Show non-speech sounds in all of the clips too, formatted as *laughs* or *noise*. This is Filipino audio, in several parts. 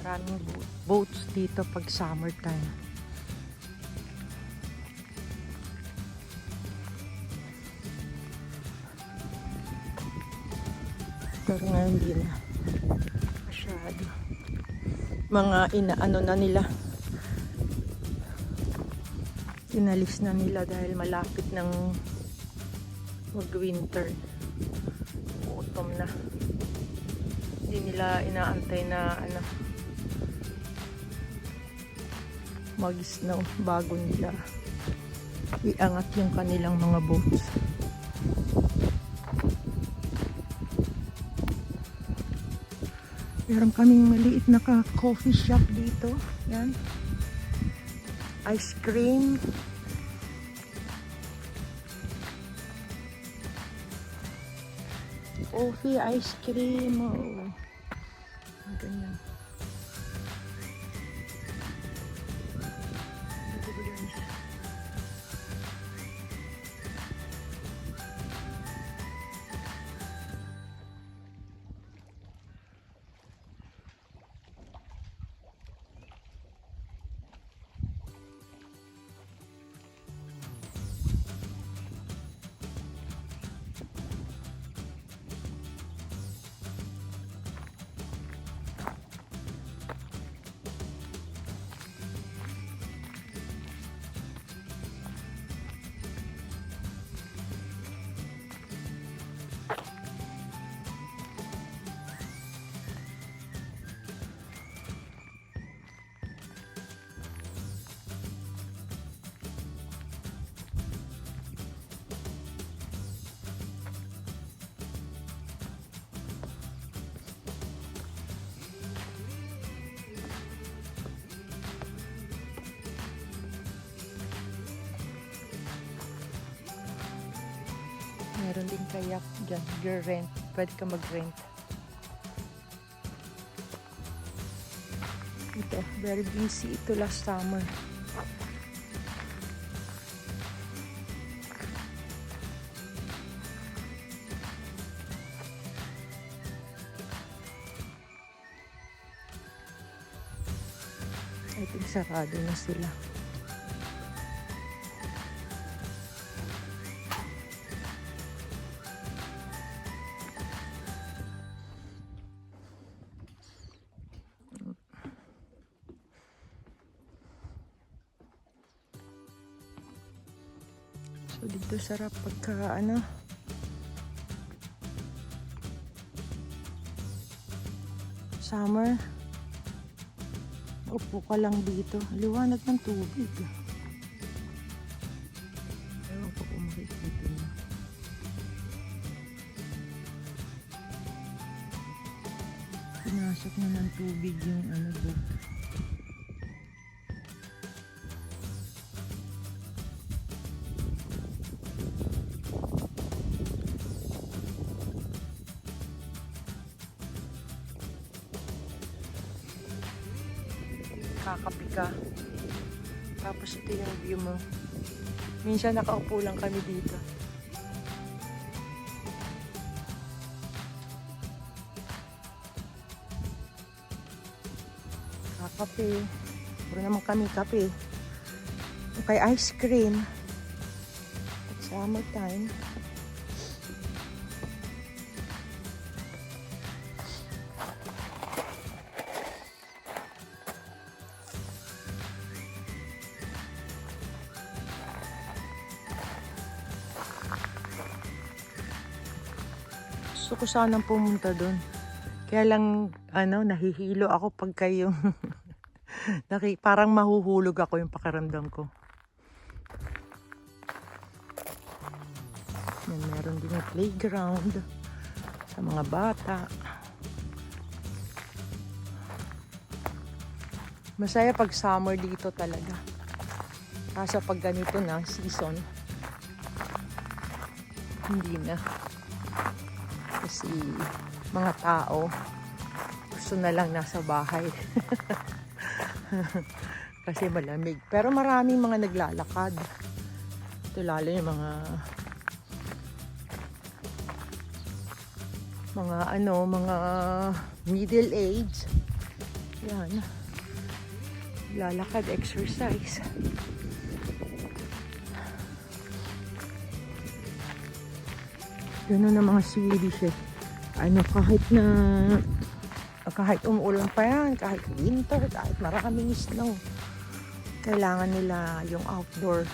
maraming bo- boats dito pag summertime. Pero ngayon hindi na. Masyado. Mga inaano na nila. Inalis na nila dahil malapit ng mag-winter. Autumn na. Hindi nila inaantay na ano mag-snow bago nila iangat yung kanilang mga boats. Meron kaming maliit na ka coffee shop dito. Yan. Ice cream. Coffee, ice cream. Oh. Ganyan. Meron din kayak dyan. Your rent. Pwede ka mag-rent. Ito, very busy ito last summer. I think sarado na sila. Sarap pagka ano. Summer. Upo ka lang dito. Liwanag ng tubig. Ewan ko kung makikita niyo. Pinasok na ng tubig yung ano boat kakapi ka. Tapos ito yung view mo. Minsan nakaupo lang kami dito. Kakape. Puro naman kami kape. Okay, ice cream. At summertime. Gusto ko sanang pumunta doon. Kaya lang, ano, nahihilo ako pag kayo. *laughs* Parang mahuhulog ako yung pakiramdam ko. Yan, meron din yung playground sa mga bata. Masaya pag summer dito talaga. Kaso pag ganito na, season, hindi na. Kasi mga tao gusto na lang nasa bahay. *laughs* Kasi malamig. Pero maraming mga naglalakad. Ito lalo yung mga mga ano, mga middle age. Yan. Lalakad, exercise. Ganun ang mga Swedish eh. Ano, kahit na kahit umuulan pa yan, kahit winter, kahit maraming snow, kailangan nila yung outdoor.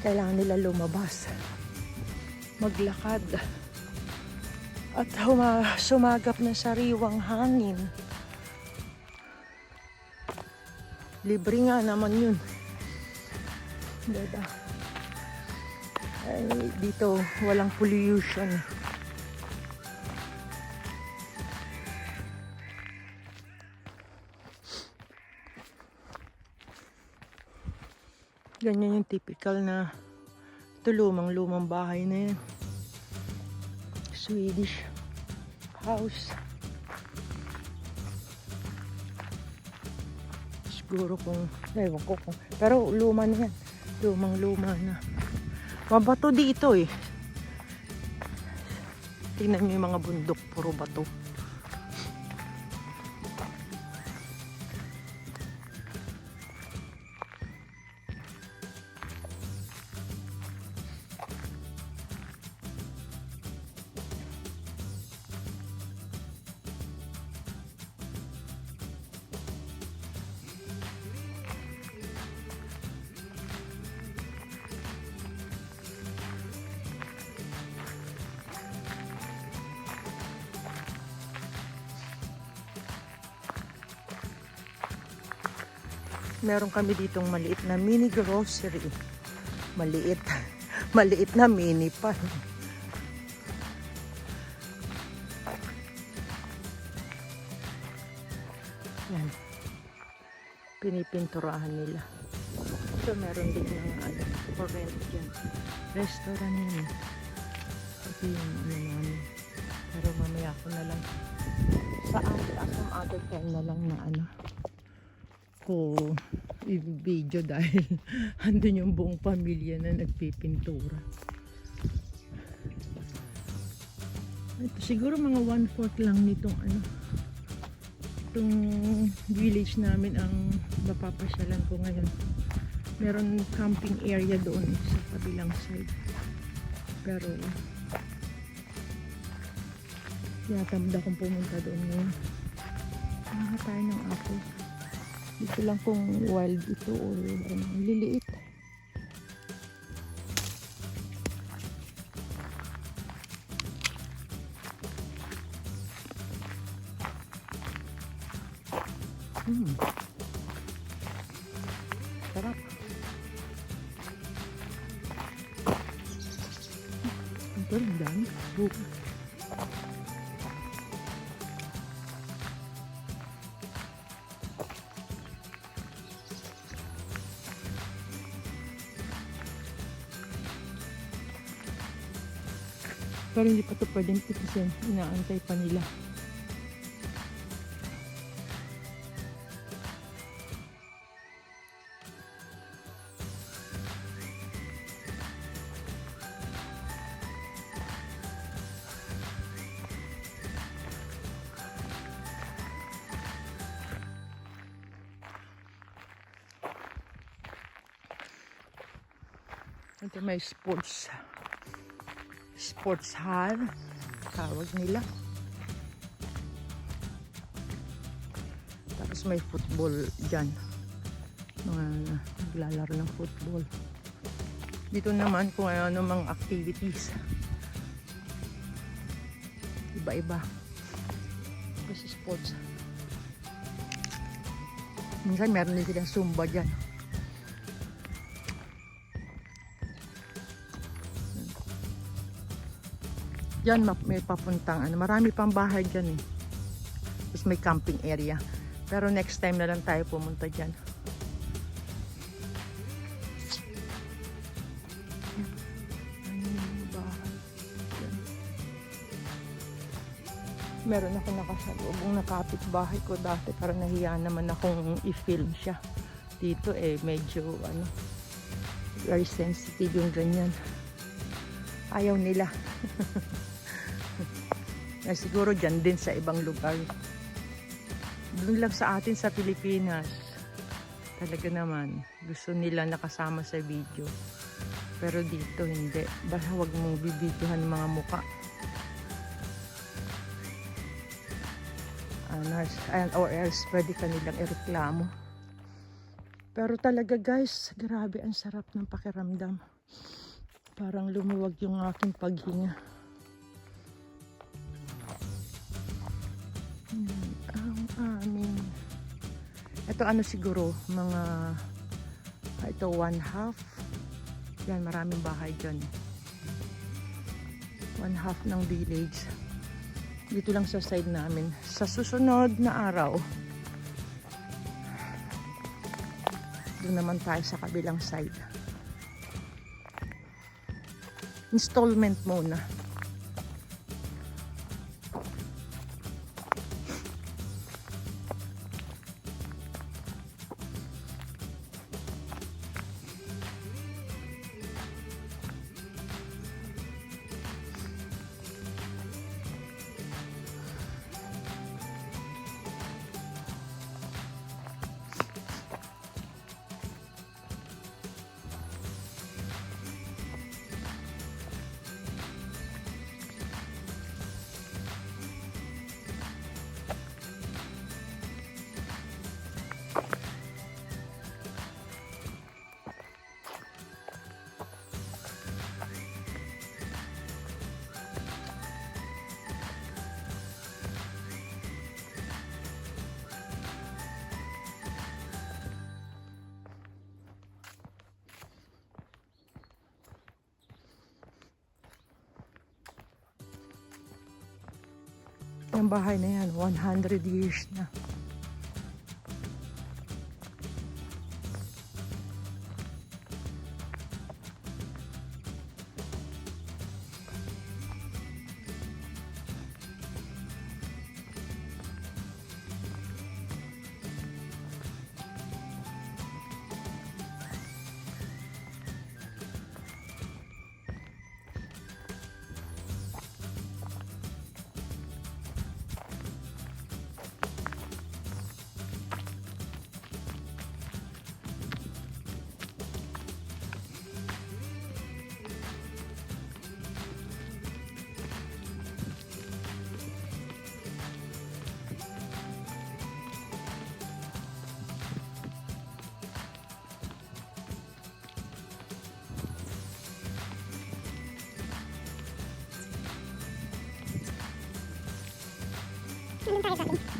Kailangan nila lumabas. Maglakad. At huma- sumagap ng sariwang hangin. Libre nga naman yun. Diba? Ay, dito walang pollution. Ganyan yung typical na ito lumang-lumang bahay na yan. Swedish house. Siguro kung, ewan ko kung, pero luma na yan. Lumang-luma na. Mabato dito eh. Tingnan nyo yung mga bundok, puro bato. Meron kami ditong maliit na mini grocery. Maliit. *laughs* Maliit na mini pa. Yan. Pinipinturahan nila. So, meron din ng ano, for rent dyan. Restaurant yun. Ito yung ano namin. Pero mamaya ko na lang. Sa other, some other time na lang na ano ko i-video dahil *laughs* andun yung buong pamilya na nagpipintura. Ito, siguro mga one-fourth lang nitong ano itong village namin ang mapapasyalan ko ngayon. Meron camping area doon sa kabilang side. Pero tinatamda kong pumunta doon ngayon. Nakaha tayo ng apple. Dito lang kung wild ito or ano, liliit. Hmm. Sarap. Rin dami. Buka. Pero hindi pa ito pwedeng titisin. Inaantay pa nila. Ito may sports sports hall tawag nila. Tapos may football dyan. Mga naglalaro ng football. Dito naman kung ano mga activities. Iba iba kasi sports. Minsan meron din silang zumba dyan Diyan ma- may papuntang ano, marami pang bahay diyan eh. Tapos may camping area. Pero next time na lang tayo pumunta diyan. Meron ako nakasalubong na kapitbahay ko dati para nahiya naman akong i-film siya. Dito eh medyo ano very sensitive yung ganyan. Ayaw nila. *laughs* na siguro dyan din sa ibang lugar. Doon lang sa atin sa Pilipinas. Talaga naman, gusto nila nakasama sa video. Pero dito hindi. Basta huwag mong bibidyohan mga muka. And or else pwede ka nilang ireklamo. Pero talaga guys, grabe ang sarap ng pakiramdam. Parang lumuwag yung aking paghinga. Ito ano siguro mga ah, ito one half. Yan maraming bahay dyan. One half ng village. Dito lang sa side namin. Sa susunod na araw doon naman tayo sa kabilang side. Installment muna Yung bahay na yan, 100 years na. Nandun tayo sa atin.